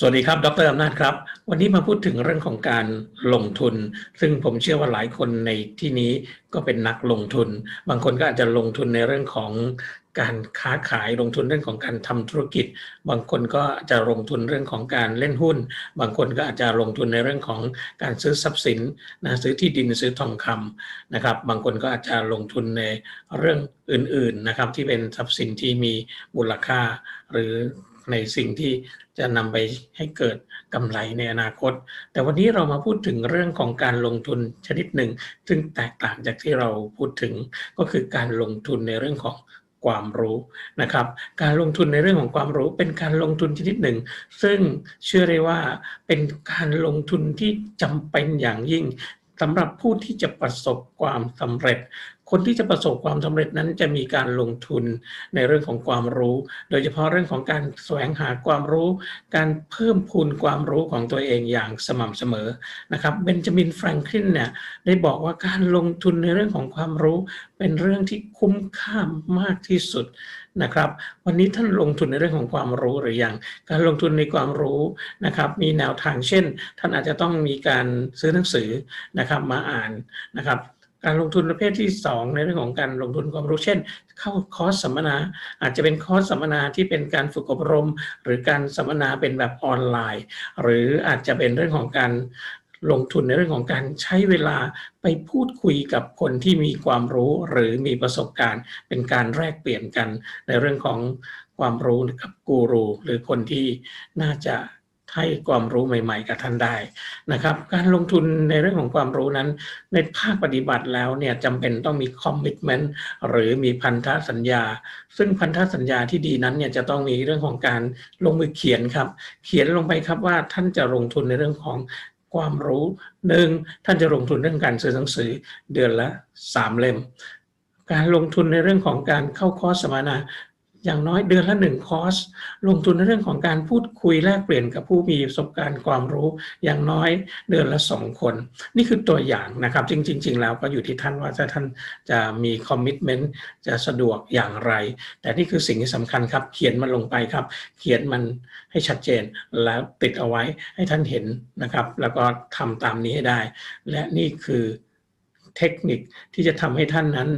สวัสดีครับ ดรอำนาจครับ วันนี้มาพูดถึงเรื่องของการลงทุน ซึ่งผมเชื่อว่าหลายคนในที่นี้ก็เป็นนักลงทุน บางคนก็อาจจะลงทุนในเรื่องของการค้าขายลงทุนเรื่องของการทำธุรกิจ บางคนก็จะลงทุนเรื่องของการเล่นหุ้น บางคนก็อาจจะลงทุนในเรื่องของการซื้อทรัพย์สินนะซื้อที่ดินซื้อทองคำนะครับ บางคนก็อาจจะลงทุนในเรื่องอื่นๆนะครับ ที่เป็นทรัพย์สินที่มีมูลค่า หรือในสิ่งที่จะนำไปให้เกิดกำไรในอนาคต แต่วันนี้เรามาพูดถึงเรื่องของการลงทุนชนิดหนึ่ง ซึ่งแตกต่างจากที่เราพูดถึงก็คือการลงทุนในเรื่องของความรู้นะครับ การลงทุนในเรื่องของความรู้เป็นการลงทุนชนิดหนึ่ง ซึ่งเชื่อได้ว่าเป็นการลงทุนที่จำเป็นอย่างยิ่งสำหรับผู้ที่จะประสบความสำเร็จ คนที่จะประสบความสำเร็จนั้นจะมีการลงทุนในเรื่องของความรู้ โดยเฉพาะเรื่องของการแสวงหาความรู้ การเพิ่มพูนความรู้ของตัวเองอย่างสม่ำเสมอนะครับเบนจามินแฟรงคลินเนี่ยได้บอกว่าการลงทุนในเรื่องของความรู้เป็นเรื่องที่คุ้มค่ามากที่สุดนะครับวันนี้ท่านลงทุนในเรื่องของความรู้หรือยัง การลงทุนในความรู้นะครับมีแนวทางเช่น ท่านอาจจะต้องมีการซื้อหนังสือนะครับมาอ่านนะครับ การลงทุนประเภทที่ 2 ในเรื่องของการลงทุนความรู้เช่น เข้าคอร์สสัมมนา อาจจะเป็นคอร์สสัมมนาที่เป็นการฝึกอบรม หรือการสัมมนาเป็นแบบออนไลน์ หรืออาจจะเป็นเรื่องของการลงทุนในเรื่องของการใช้เวลาไปพูดคุยกับคนที่มีความรู้หรือมีประสบการณ์ เป็นการแลกเปลี่ยนกันในเรื่องของความรู้กับกูรูหรือคนที่น่าจะ ให้ความรู้ใหม่ ๆ กับท่านได้นะครับ การลงทุนในเรื่องของความรู้นั้น ในภาคปฏิบัติแล้วเนี่ยจำเป็นต้องมีคอมมิชเมนต์หรือมีพันธสัญญา ซึ่งพันธสัญญาที่ดีนั้นเนี่ยจะต้องมีเรื่องของการลงมือเขียนครับ เขียนลงไปครับว่าท่านจะลงทุนในเรื่องของความรู้หนึ่งท่านจะลงทุนเรื่องการซื้อหนังสือเดือนละสามเล่มการลงทุนในเรื่องของการเข้าคอร์สสัมมนา อย่างน้อยเดือนละหนึ่งคอร์สลงทุนในเรื่องของการพูดคุยแลกเปลี่ยนกับผู้มีประสบการณ์ความรู้ อย่างน้อยเดือนละสองคน นี่คือตัวอย่างนะครับ จริง ๆ แล้วก็อยู่ที่ท่านว่าถ้าท่านจะมีคอมมิชเมนต์จะสะดวกอย่างไร แต่นี่คือสิ่งที่สำคัญครับ เขียนมันลงไปครับ เขียนมันให้ชัดเจนแล้วติดเอาไว้ให้ท่านเห็นนะครับ แล้วก็ทำตามนี้ให้ได้ และนี่คือ เทคนิคที่จะทำให้ท่านนั้น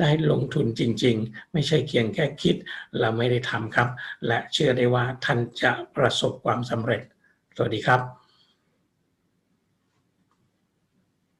ได้ลงทุนจริง ๆ ไม่ใช่เพียงแค่คิดเราไม่ได้ทำครับ และเชื่อได้ว่าท่านจะประสบความสำเร็จ สวัสดีครับ